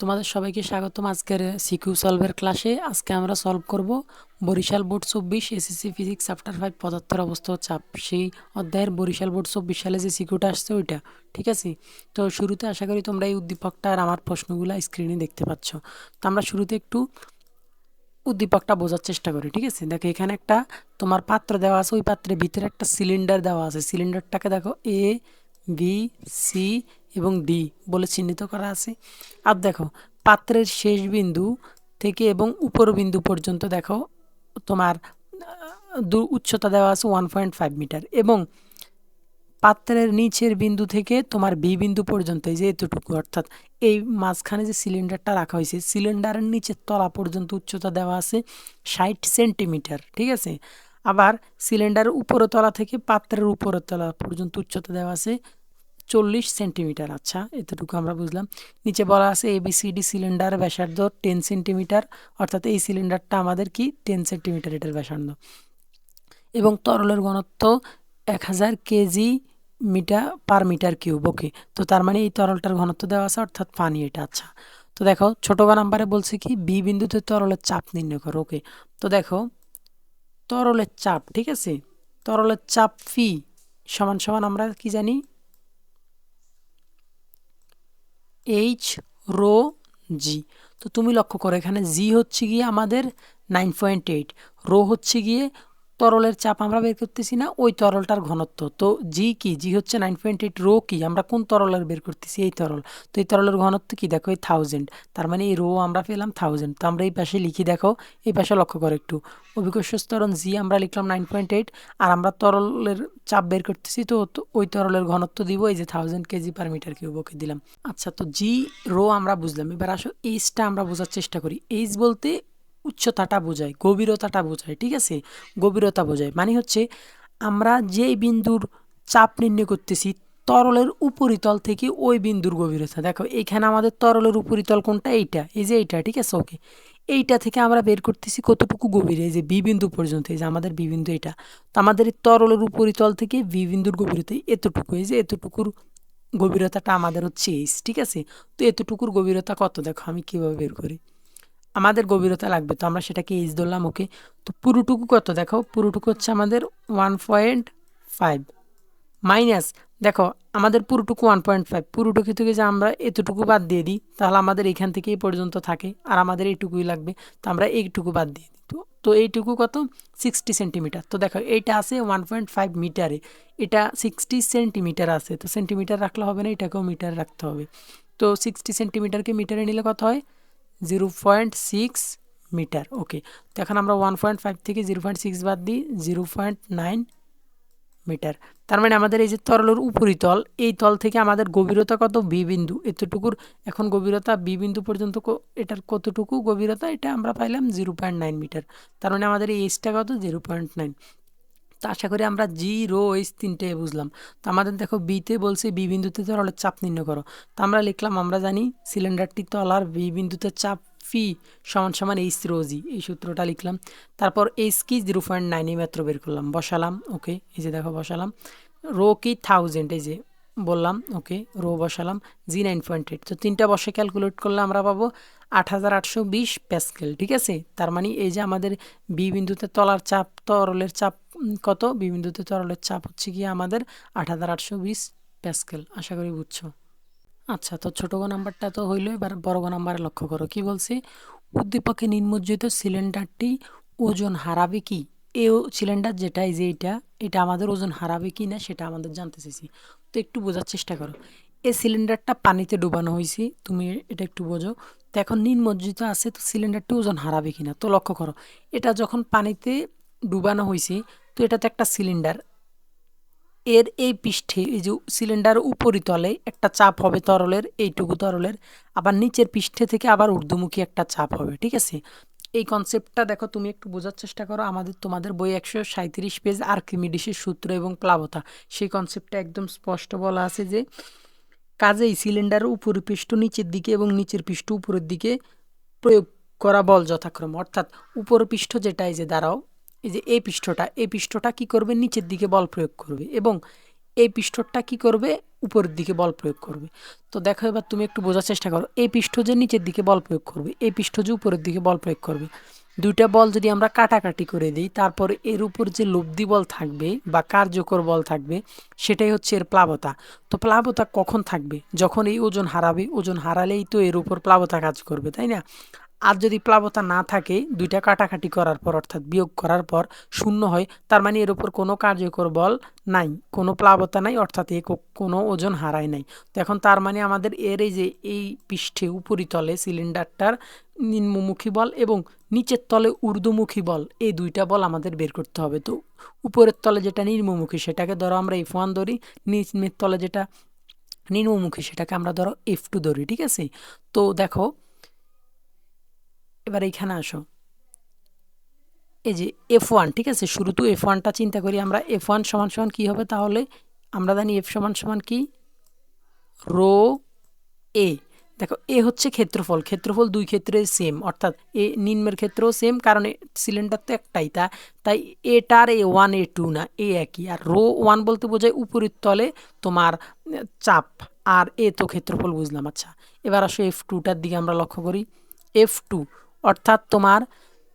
তোমাদের সবাইকে স্বাগতম আজকের সিকিউ সলভের ক্লাসে। আজকে আমরা সলভ করব বরিশাল বোর্ড চব্বিশ এসএসসি ফিজিক্স চ্যাপ্টার ফাইভ পদার্থের অবস্থা চাপ। সেই অধ্যায়ের বরিশাল বোর্ড চব্বিশ সালে যে সিকিউটা আসছে ওইটা, ঠিক আছে? তো শুরুতে আশা করি তোমরা এই উদ্দীপকটা আর আমার প্রশ্নগুলো স্ক্রিনে দেখতে পাচ্ছ। তো আমরা শুরুতে একটু উদ্দীপকটা বোঝার চেষ্টা করি, ঠিক আছে? দেখো, এখানে একটা তোমার পাত্র দেওয়া আছে, ওই পাত্রের ভিতরে একটা সিলিন্ডার দেওয়া আছে। সিলিন্ডারটাকে দেখো এ বি সি এবং ডি বলে চিহ্নিত করা আছে। আর দেখো, পাত্রের শেষ বিন্দু থেকে এবং উপর বিন্দু পর্যন্ত দেখো, তোমার উচ্চতা দেওয়া আছে ওয়ান পয়েন্ট ফাইভ মিটার এবং পাত্রের নিচের বিন্দু থেকে তোমার বি বিন্দু পর্যন্ত, এই যে এতটুকু, অর্থাৎ এই মাঝখানে যে সিলিন্ডারটা রাখা হয়েছে সিলিন্ডারের নিচের তলা পর্যন্ত উচ্চতা দেওয়া আছে ষাট সেন্টিমিটার ঠিক আছে? আবার সিলিন্ডারের উপরতলা থেকে পাত্রের উপরতলা পর্যন্ত উচ্চতা দেওয়া আছে চল্লিশ সেন্টিমিটার আচ্ছা এতটুকু আমরা বুঝলাম। নিচে বলা আছে এবিসিডি সিলিন্ডার ব্যাসার্ধ টেন সেন্টিমিটার, অর্থাৎ এই সিলিন্ডারটা আমাদের কি? টেন সেন্টিমিটার এটার ব্যাসার্ধ। এবং তরলের ঘনত্ব এক হাজার KG metre per metre cube, okay. তো তার মানে এই তরলটার ঘনত্ব দেওয়া আছে, অর্থাৎ পানি এটা আচ্ছা। তো দেখো, ছোট নাম্বারে বলছে কি? বি বিন্দুতে তরলের চাপ নির্ণয় করো, ওকে। তো দেখো, তরলের চাপ, ঠিক আছে? তরলের চাপ ফি সমান সমান আমরা কি জানি? এইচ রো জি তো তুমি লক্ষ্য করো, এখানে জি হচ্ছে গিয়ে আমাদের নাইন পয়েন্ট এইট রো হচ্ছে গিয়ে তরলের চাপ আমরা বের করতেছি না, ওই তরলটার ঘনত্ব। তো জি কি? জি হচ্ছে নাইন পয়েন্ট এইট রো কি? আমরা কোন তরলের বের করতেছি? এই তরল। তো এই তরলের ঘনত্ব কি? দেখো, এই থাউজেন্ড তার মানে এই রো আমরা পেলাম থাউজেন্ড তো আমরা এই পাশে লিখি, দেখো, এই পাশে লক্ষ্য করো একটু। অভিকর্ষ স্তরণ জি আমরা লিখলাম নাইন পয়েন্ট এইট আর আমরা তরলের চাপ বের করতেছি তো ওই তরলের ঘনত্ব দিব, এই যে thousand KG per metre cube okay দিলাম। আচ্ছা তো জি রো আমরা বুঝলাম। এবার আসো এইচটা আমরা বোঝার চেষ্টা করি। এইচ বলতে উচ্চতাটা বোঝায়, গভীরতাটা বোঝায়, ঠিক আছে? গভীরতা বোঝায়। মানে হচ্ছে আমরা যেই বিন্দুর চাপ নির্ণয় করতেছি, তরলের উপরিতল থেকে ওই বিন্দুর গভীরতা। দেখো এইখানে আমাদের তরলের উপরিতল কোনটা? এইটা। এই যে এইটা, ঠিক আছে? ওকে। এইটা থেকে আমরা বের করতেছি কতটুকু গভীরে? এই যে বি বিন্দু পর্যন্ত, এই যে আমাদের বি বিন্দু এটা। তো আমাদের তরলের উপরিতল থেকে বি বিন্দুর গভীরতা এতটুকু। এই যে এতটুকুর গভীরতাটা আমাদের হচ্ছে এইস ঠিক আছে? তো এতটুকুর গভীরতা কত? দেখো, আমি কীভাবে বের করি। আমাদের গভীরতা লাগবে। তো আমরা সেটাকে এইচ ধরলাম, ওকে। তো পুরোটুকু কত? দেখো, পুরোটুকু হচ্ছে আমাদের ওয়ান পয়েন্ট ফাইভ মাইনাস দেখো, আমাদের পুরোটুকু ওয়ান পয়েন্ট ফাইভ পুরোটুকু থেকে যে আমরা এতটুকু বাদ দিয়ে দিই, তাহলে আমাদের এখান থেকে এই পর্যন্ত থাকে, আর আমাদের এইটুকুই লাগবে, তো আমরা এইটুকু বাদ দিয়ে দিই। তো তো এইটুকু কত? সিক্সটি সেন্টিমিটার তো দেখো, এইটা আছে ওয়ান পয়েন্ট ফাইভ মিটারে এটা সিক্সটি সেন্টিমিটার আছে। তো সেন্টিমিটার রাখলে হবে না, এটাকেও মিটার রাখতে হবে। তো সিক্সটি সেন্টিমিটারকে মিটারে নিলে কত হয়? Zero point six metre okay তো এখন আমরা ওয়ান পয়েন্ট ফাইভ থেকে জিরো পয়েন্ট সিক্স বাদ দিই জিরো পয়েন্ট নাইন মিটার তার মানে আমাদের এই যে তরলের উপরিতল এই তল থেকে আমাদের গভীরতা কত? বি বিন্দু। এতটুকুর এখন গভীরতা বি বিন্দু পর্যন্ত এটার কতটুকু গভীরতা? এটা আমরা পাইলাম জিরো পয়েন্ট নাইন মিটার তার মানে আমাদের এই এইচটা কত? জিরো পয়েন্ট নাইন তো আশা করি আমরা জি, রো, এইচ তিনটে বুঝলাম। তো আমাদের দেখো বিতে বলছে বি বিন্দুতে তরলের চাপ নির্ণয় করো। তো আমরা লিখলাম, আমরা জানি সিলিন্ডারটি তলার বি বিন্দুতে চাপ ফি সমান সমান এইচ রো জি এই সূত্রটা লিখলাম। তারপর এইচ কি? জিরো পয়েন্ট নাইন মাত্র বের করলাম, বসালাম ওকে এই যে দেখো বসালাম। রো কি? থাউজেন্ড এই যে বললাম, ওকে, রো বসালাম, জি নাইন পয়েন্ট এইট। তো তিনটা বসে ক্যালকুলেট করলে আমরা পাবো আট হাজার আটশো বিশ প্যাসকেল, ঠিক আছে? তার মানে এই যে আমাদের বি বিন্দুতে তলার চাপ, তরলের চাপ কত? বি বিন্দুতে তরলের চাপ হচ্ছে গিয়ে আমাদের আট হাজার আটশো বিশ প্যাসকেল, আশা করি বুঝছ? আচ্ছা তো ছোট গো নাম্বারটা তো হইল, এবার বড় গো নাম্বারে লক্ষ্য করো, কি বলছে? উদ্দীপকে নিম্নজ্জিত সিলিন্ডারটি ওজন হারাবে কি? এ সিলিন্ডার যেটা এই যে এটা এটা আমাদের ওজন হারাবে কি না সেটা আমাদের জানতে চাইছি। তো একটু বোঝার চেষ্টা করো। এই সিলিন্ডারটা পানিতে ডুবানো হয়েছে তুমি এটা একটু বোঝো। তো এখন নিম্নজ্জিত আছে, তো সিলিন্ডারটি ওজন হারাবে কি না তো লক্ষ্য করো। এটা যখন পানিতে ডুবানো হয়েছে তো এটা তো একটা সিলিন্ডার এর এই পৃষ্ঠে, এই যে সিলিন্ডার উপরিতলে একটা চাপ হবে তরলের, এইটুকু তরলের। আবার নিচের পৃষ্ঠে থেকে আবার ঊর্ধ্বমুখী একটা চাপ হবে, ঠিক আছে? এই কনসেপ্টটা দেখো, তুমি একটু বোঝার চেষ্টা করো। আমাদের, তোমাদের বই একশো সাঁত্রিশ পেজ আর্কিমিডিসের সূত্র এবং প্লাবতা। সেই কনসেপ্টটা একদম স্পষ্ট বলা আছে যে, কাজেই সিলিন্ডারের উপর পৃষ্ঠ নিচের দিকে এবং নিচের পৃষ্ঠ উপরের দিকে প্রয়োগ করা বল যথাক্রম। অর্থাৎ উপর পৃষ্ঠ যেটা, এই যে দাঁড়াও, এই যে এই পৃষ্ঠটা এই পৃষ্ঠটা কি করবে? নিচের দিকে বল প্রয়োগ করবে। এবং এই পৃষ্ঠটা কি করবে? উপরের দিকে বল প্রয়োগ করবে। তো দেখো এবার তুমি একটু বোঝার চেষ্টা করো। এই পৃষ্ঠ যে নিচের দিকে বল প্রয়োগ করবে, এই পৃষ্ঠ যে উপরের দিকে বল প্রয়োগ করবে, দুইটা বল যদি আমরা কাটাকাটি করে দিই, তারপর এর উপর যে লব্ধি বল থাকবে বা কার্যকর বল থাকবে, সেটাই হচ্ছে এর প্লাবতা। তো প্লাবতা কখন থাকবে? যখন এই ওজন হারাবে, ওজন হারালেই তো এর উপর প্লাবতা কাজ করবে, তাই না? আর যদি প্লাবতা না থাকে, দুইটা কাটাকাটি করার পর, অর্থাৎ বিয়োগ করার পর শূন্য হয়, তার মানে এর উপর কোনো কার্যকর বল নাই, কোনো প্লাবতা নাই, অর্থাৎ এ কোনো ওজন হারায় নাই। তো এখন তার মানে আমাদের এর এই যে, এই পৃষ্ঠে উপরিতলে সিলিন্ডারটার নিম্নমুখী বল এবং নিচের তলে ঊর্ধ্বমুখী বল, এই দুইটা বল আমাদের বের করতে হবে। তো উপরের তলে যেটা নিম্নমুখী, সেটাকে ধরো আমরা এফ ওয়ান ধরি, নিচের তলে যেটা নিম্নমুখী, সেটাকে আমরা ধরো এফ টু ধরি, ঠিক আছে? তো দেখো এবার এইখানে আসো। এই যে এফ ওয়ান ঠিক আছে? শুরু তো এফ ওয়ানটা চিন্তা করি আমরা। এফ ওয়ান সমান সমান কী হবে তাহলে? আমরা জানি এফ সমান সমান কি? রো এ দেখো এ হচ্ছে ক্ষেত্রফল। ক্ষেত্রফল দুই ক্ষেত্রে সেম অর্থাৎ এ নিম্নের ক্ষেত্রেও সেম কারণ সিলিন্ডার তো একটাই তা। তাই এটার এ ওয়ান এ টু না এ একই। আর রো ওয়ান বলতে বোঝায় উপরের তলে তোমার চাপ, আর এ তো ক্ষেত্রফল বুঝলাম। আচ্ছা এবার আসো এফ টুটার দিকে আমরা লক্ষ্য করি। এফ টু অর্থাৎ তোমার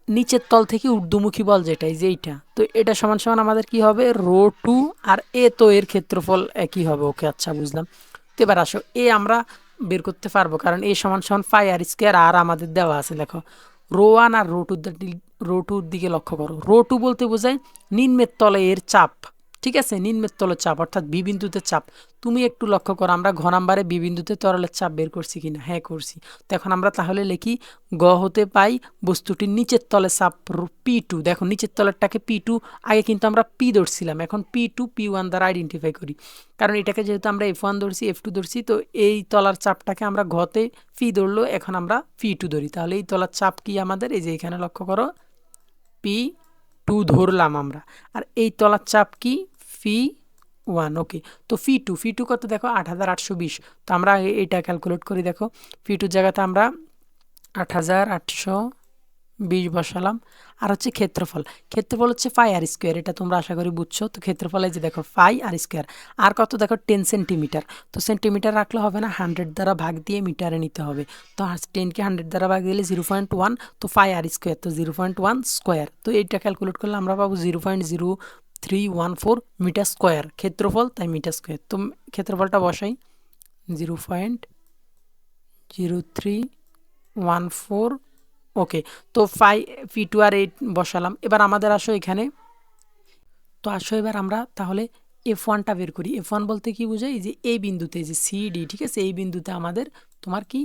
নিচের তল থেকে ঊর্ধ্বমুখী বল যেটাই যে এইটা। তো এটা সমান সমান আমাদের কি হবে? রো টু আর এ তো এর ক্ষেত্রফল একই হবে। ওকে আচ্ছা বুঝলাম। তো এবার আসো, এ আমরা বের করতে পারব, কারণ এ সমান সমান ফাই আর স্কোয়ার আর আমাদের দেওয়া আছে, দেখো। রো ওয়ান আর রো টুর রো টুর দিকে লক্ষ্য করো। রো টু বলতে বোঝায় নিম্নের তলে এর চাপ। ঠিক আছে? নিম্নের তলের চাপ, অর্থাৎ বি বিন্দুতে চাপ। তুমি একটু লক্ষ্য করো, আমরা ঘ নাম্বারে বি বিন্দুতে তরলের চাপ বের করছি কিনা? হ্যাঁ করছি। তো এখন আমরা তাহলে লিখি, গ হতে পাই বস্তুটির নিচের তলে চাপ পি টু। দেখো, নিচের তলেরটাকে পি টু, আগে কিন্তু আমরা পি ধরছিলাম। এখন পি টু, পি ওয়ান দ্বারা আইডেন্টিফাই করি। কারণ এটাকে যেহেতু আমরা এফ ওয়ান ধরছি, এফ টু ধরছি, তো এই তলার চাপটাকে আমরা ঘতে পি ধরলো এখন আমরা পি টু ধরি। তাহলে এই তলার চাপ কি আমাদের? এই যে এখানে লক্ষ্য করো, পি টু ধরলাম আমরা। আর এই তলার চাপ কি? ফি ওয়ান ওকে তো ফি টু ফি টু কত দেখো? আট হাজার আটশো বিশ। তো আমরা এটা ক্যালকুলেট করি, দেখো। ফি টুর জায়গাতে আমরা আট হাজার আটশো বিশ বসালাম। আর হচ্ছে ক্ষেত্রফল। ক্ষেত্রফল হচ্ছে ফাই আর স্কোয়ার এটা তোমরা আশা করি বুঝছ। তো ক্ষেত্রফলে যে দেখো ফাই আর স্কোয়ার আর কত দেখো? টেন সেন্টিমিটার তো সেন্টিমিটার রাখলে হবে না হান্ড্রেড দ্বারা ভাগ দিয়ে মিটারে নিতে হবে। তো টেনকে হান্ড্রেড দ্বারা ভাগ দিলে জিরো পয়েন্ট ওয়ান তো ফাই আর স্কোয়ার তো জিরো পয়েন্ট ওয়ান স্কোয়ার তো এইটা ক্যালকুলেট করলে আমরা পাবো zero point zero three one four metre square ক্ষেত্রফল, তাই মিটার স্কোয়ার তো ক্ষেত্রফলটা বসাই। Zero point zero three one four okay তো five pi two R eight বসালাম। এবার আমাদের আসো এখানে। তো আসো এবার আমরা তাহলে এফ ওয়ানটা বের করি। এফ ওয়ান বলতে কি বোঝায় যে এই বিন্দুতে, যে সি ডি ঠিক আছে? এই বিন্দুতে আমাদের তোমার কি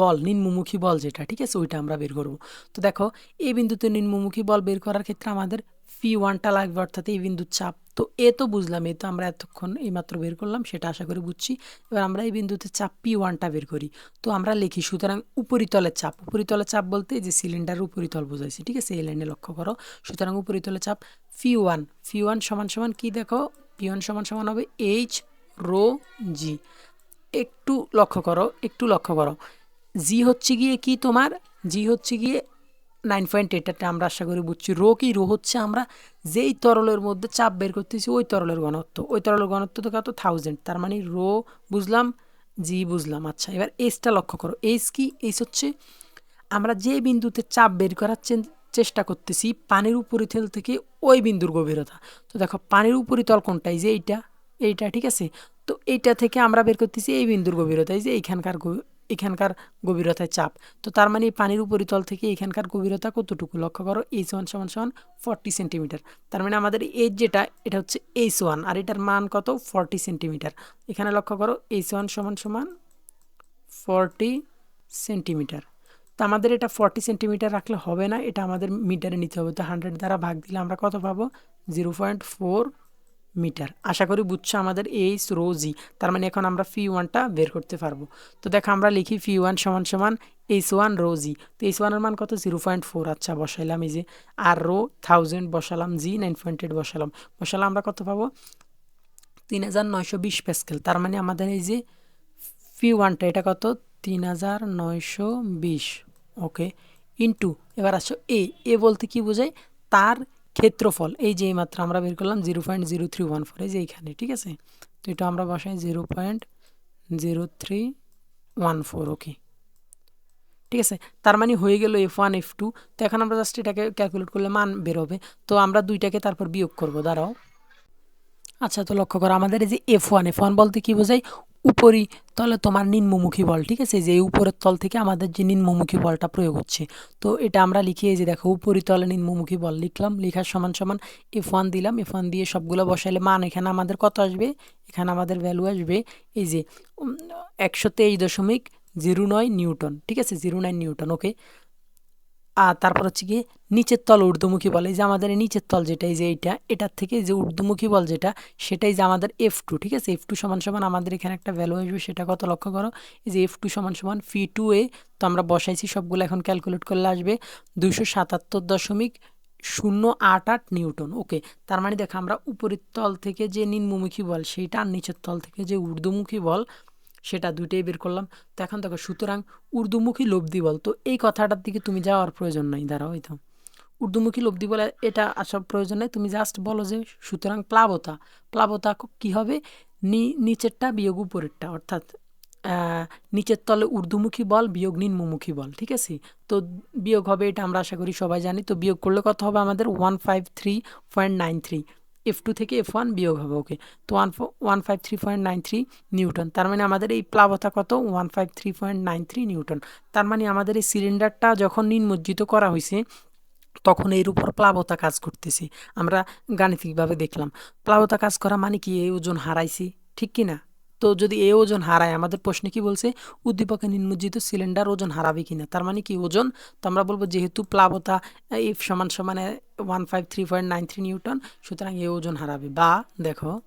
বল, নিম্নমুখী বল যেটা, ঠিক আছে? ওইটা আমরা বের করব। তো দেখো, এই বিন্দুতে নিম্নমুখী বল বের করার ক্ষেত্রে আমাদের পি ওয়ানটা লাগবে অর্থাৎ এই বিন্দুর চাপ। তো এ তো বুঝলাম, এ তো আমরা এতক্ষণ এইমাত্র বের করলাম, সেটা আশা করি বুঝছি। এবার আমরা এই বিন্দুতে চাপ পি ওয়ানটা বের করি। তো আমরা লিখি, সুতরাং উপরিতলের চাপ উপরিতলের চাপ বলতে যে সিলিন্ডার উপরিতল বোঝাইছি, ঠিক আছে? এই লাইনে লক্ষ্য করো। সুতরাং উপরিতলের চাপ ফি ওয়ান ফি ওয়ান সমান সমান কী দেখো? পি ওয়ান সমান সমান হবে এইচ রো জি একটু লক্ষ্য করো, একটু লক্ষ্য করো। জি হচ্ছে গিয়ে কি তোমার? জি হচ্ছে গিয়ে নাইন পয়েন্ট এইটটা আমরা আশা করি বুঝছি। রো কি রো হচ্ছে আমরা যেই তরলের মধ্যে চাপ বের করতেছি, ওই তরলের ঘনত্ব। ওই তরলের ঘনত্ব তো কত থাউজেন্ড তার মানে রো বুঝলাম, জি বুঝলাম। আচ্ছা এবার এইচটা লক্ষ্য করো। এইচ কি? এইচ হচ্ছে আমরা যে বিন্দুতে চাপ বের করার চেষ্টা করতেছি পানির উপরিতল থেকে ওই বিন্দুর গভীরতা। তো দেখো, পানির উপরিতল কোনটা? এই যে এইটা এইটা, ঠিক আছে? তো এইটা থেকে আমরা বের করতেছি এই বিন্দুর গভীরতা, এই যে এইখানকার এখানকার গভীরতায় চাপ। তো তার মানে এই পানির উপরিতল থেকে এখানকার গভীরতা কতটুকু? লক্ষ্য করো এইচ ওয়ান সমান সমান ফর্টি সেন্টিমিটার তার মানে আমাদের এইচ যেটা, এটা হচ্ছে এইচ ওয়ান আর এটার মান কত? ফর্টি সেন্টিমিটার এখানে লক্ষ্য করো এইচ ওয়ান সমান সমান ফর্টি সেন্টিমিটার তো আমাদের এটা ফর্টি সেন্টিমিটার রাখলে হবে না, এটা আমাদের মিটারে নিতে হবে। তো হান্ড্রেড দ্বারা ভাগ দিলে আমরা কত পাবো? Zero point four metre. আশা করি বুঝছ আমাদের এইচ রো জি তার মানে এখন আমরা ফি ওয়ানটা বের করতে পারব। তো দেখো আমরা লিখি ফি ওয়ান সমান সমান এইচ ওয়ান রো জি তো এইচ ওয়ানের মান কত? জিরো পয়েন্ট ফোর আচ্ছা বসাইলাম এই যে। আর রো থাউজেন্ড বসালাম জি নাইন পয়েন্ট এইট বসালাম। বসালাম আমরা কত পাবো? তিন হাজার নয়শো বিশ প্যাসকেল তার মানে আমাদের এই যে ফি ওয়ানটা এটা কত? তিন হাজার নয়শো বিশ। ওকে ইন্টু এবার আসো এ এ বলতে কি বোঝায়? তার ক্ষেত্রফল, এই যে মাত্র আমরা বের করলাম zero point zero three one four, এই যে এইখানে, ঠিক আছে? তো এটা আমরা বসাই zero point zero three one four, okay. ঠিক আছে? তার মানে হয়ে গেল এফ ওয়ান, এফ টু, তো এখন আমরা জাস্ট এটাকে ক্যালকুলেট করলে মান বেরোবে তো আমরা দুইটাকে তারপর বিয়োগ করব, দাঁড়াও। আচ্ছা তো লক্ষ্য করো, আমাদের এই যে এফ ওয়ান এফ ওয়ান বলতে কী বোঝায়? উপরি তলে তোমার নিম্নমুখী বল, ঠিক আছে? যে উপরের তল থেকে আমাদের যে নিম্নমুখী বলটা প্রয়োগ হচ্ছে। তো এটা আমরা লিখি এই যে দেখো, উপরি তলে নিম্নমুখী বল লিখলাম, লেখার সমান সমান এফ ওয়ান দিলাম এফ ওয়ান দিয়ে সবগুলো বসাইলে মান এখানে আমাদের কত আসবে? এখানে আমাদের ভ্যালু আসবে এই যে একশো তেইশ দশমিক জিরো নয় নিউটন, ঠিক আছে? জিরো নাইন নিউটন ওকে আর তারপর হচ্ছে কি নিচের তল ঊর্ধ্বমুখী বল, এই যে আমাদের নিচের তল যেটা, এই যে এইটা, এটার থেকে যে ঊর্ধ্বমুখী বল যেটা সেটাই যে আমাদের এফ টু ঠিক আছে? এফ টু সমান সমান আমাদের এখানে একটা ভ্যালু আসবে, সেটা কত লক্ষ্য করো? এই যে এফ টু সমান সমান ফি টু এ তো আমরা বসাইছি, সবগুলো এখন ক্যালকুলেট করলে আসবে দুশো সাতাত্তর দশমিক শূন্য আট আট নিউটন ওকে তার মানে দেখো, আমরা উপরের তল থেকে যে নিম্নমুখী বল, সেইটা আর নিচের তল থেকে যে ঊর্ধ্বমুখী বল সেটা দুইটাই বের করলাম। তো এখন দেখো, সুতরাং ঊর্ধ্বমুখী লব্ধি বল। তো এই কথাটার দিকে তুমি যাওয়ার প্রয়োজন নাই, দাঁড়াও হয়তো উর্দুমুখী লব্ধি বলে এটা আসার প্রয়োজন নেই। তুমি জাস্ট বলো যে সুতরাং প্লাবতা প্লাবতা কি হবে? নি নিচেরটা বিয়োগ উপরেরটা, অর্থাৎ নিচের তলে ঊর্ধ্বমুখী বল, বিয়োগ নিম্নমুখী বল, ঠিক আছে? তো বিয়োগ হবে এটা আমরা আশা করি সবাই জানি। তো বিয়োগ করলে কত হবে আমাদের? One five three point nine three F two থেকে এফ ওয়ান বিয়োগ হবে ওকে তো one one five three point nine three newton. তার মানে আমাদের এই প্লাবতা কত? One five three point nine three newton. তার মানে আমাদের এই সিলিন্ডারটা যখন নিম্নজ্জিত করা হয়েছে তখন এর উপর প্লাবতা কাজ করতেছে। আমরা গাণিতিকভাবে দেখলাম। প্লাবতা কাজ করা মানে কি? এই ওজন হারাইছি, ঠিক কি না? তো যদি এ ওজন হারায়, আমাদের প্রশ্নে কি বলছে? উদ্দীপকে নিম্নজিত সিলিন্ডার ওজন হারাবে কিনা তার মানে কি ওজন? তো আমরা বলব যেহেতু প্লাবতা এফ সমান সমানে one five three point nine three newton সুতরাং এ ওজন হারাবে। বা দেখো,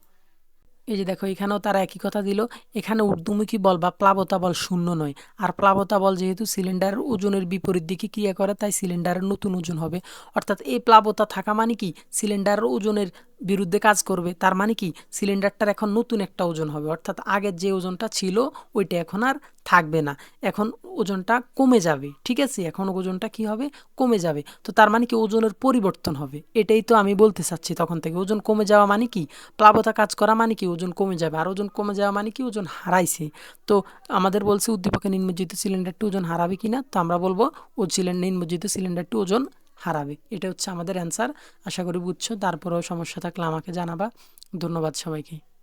এই যে দেখো, এখানেও তারা একই কথা দিল। এখানে ঊর্ধ্বমুখী বল বা প্লাবতা বল শূন্য নয়। আর প্লাবতা বল যেহেতু সিলিন্ডারের ওজনের বিপরীত দিকে ক্রিয়া করে, তাই সিলিন্ডারের নতুন ওজন হবে। অর্থাৎ এই প্লাবতা থাকা মানে কি? সিলিন্ডারের ওজনের বিরুদ্ধে কাজ করবে, তার মানে কি? সিলিন্ডারটার এখন নতুন একটা ওজন হবে। অর্থাৎ আগের যে ওজনটা ছিল, ওইটা এখন আর থাকবে না। এখন ওজনটা কমে যাবে, ঠিক আছে? এখন ওজনটা কি হবে? কমে যাবে। তো তার মানে কি ওজনের পরিবর্তন হবে? এটাই তো আমি বলতে চাচ্ছি তখন থেকে। ওজন কমে যাওয়া মানে কি? প্লাবতা কাজ করা মানে কি? ওজন কমে যাবে। আর ওজন কমে যাওয়া মানে কি? ওজন হারাইছে। তো আমাদের বলছে উদ্দীপকে নিম্নজিত সিলিন্ডারটি ওজন হারাবে কিনা? তো আমরা বলব, ও সিলিন্ডার নিম্নজিত সিলিন্ডারটি ওজন হারাবে। এটা হচ্ছে আমাদের অ্যান্সার আশা করি বুঝছ। তারপরেও সমস্যা থাকলে আমাকে জানাবা। ধন্যবাদ সবাইকে।